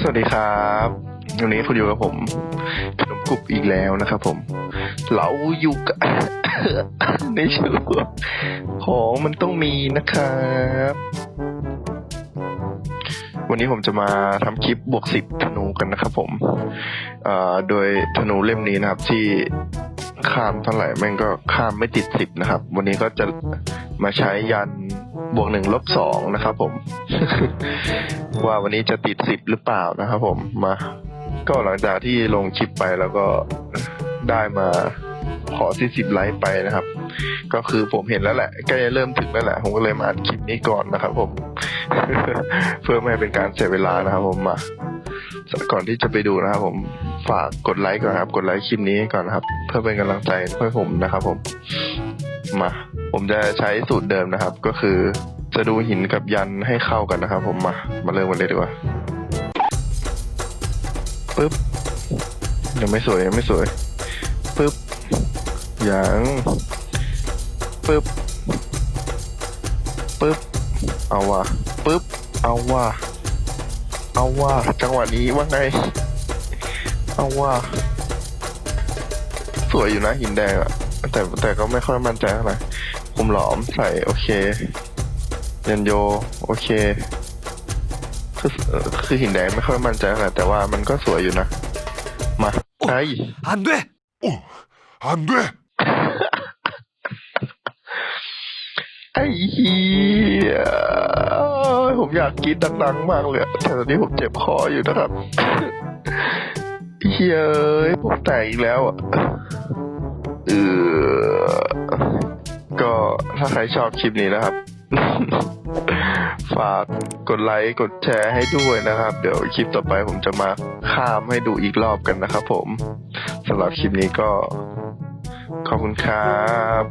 สวัสดีครับวันนี้คุณอยู่กับผมขนมกรุบอีกแล้วนะครับผม เราอยู่กับ ในช่วงของมันต้องมีนะครับ วันนี้ผมจะมาทำคลิปบวกสิบธนูกันนะครับผมโดยธนูเล่มนี้นะครับ ที่ข้ามเท่าไหร่แม่งก็ข้ามไม่ติดสิบนะครับ วันนี้ก็จะมาใช้ยัน บวกหนึ่งลบสองนะครับผม ว่าวันนี้จะติดสิบหรือเปล่านะครับผมมา ก็หลังจากที่ลงคลิปไปแล้วก็ได้มาขอที่สิบไลค์ไปนะครับ ก็คือผมเห็นแล้วแหละใกล้จะเริ่มถึงแล้วแหละ ผมก็เลยมาอัดคลิปนี้ก่อนนะครับ ผม เพื่อไม่ให้เป็นการเสียเวลานะครับ ผมมาก่อนที่จะไปดูนะครับ ผมฝากกดไลค์ก่อนครับ กดไลค์คลิปนี้ก่อนนะครับ เพื่อเป็นกำลังใจให้ผมนะครับ ผม มาผมจะใช้สูตรเดิมนะครับ ก็คือจะดูหินกับยันให้เข้ากันนะครับ ผมมา มาเริ่มกันเลยดีกว่าปึ๊บยังไม่สวยยังไม่สวยปึ๊บยังปึ๊บปึ๊บเอาว่ะปึ๊บเอาว่ะเอาว่ะจังหวะนี้ว่าไง เอาว่ะสวยอยู่นะหินแดงอะ แต่แต่ก็ไม่ค่อยมั่นใจเท่าไหร่คุมหลอมใส่โอเคเยันโย โอเค คือคือหินแดงไม่ค่อยมั่นใจเท่าไหร่แต่ว่ามันก็สวยอยู่นะ มาใช่อันด้วยอันด้วยไอ้เหี้ยผมอยากกินดังๆ มากเลย แต่ตอนนี้ผมเจ็บคออยู่นะครับเฮ้ยผมแตกอีกแล้วอะ เออก็ถ้าใครชอบคลิปนี้นะครับ ฝากกดไลค์กดแชร์ให้ด้วยนะครับ เดี๋ยวคลิปต่อไปผมจะมาข้ามให้ดูอีกรอบกันนะครับผมสำหรับคลิปนี้ก็ขอบคุณครับ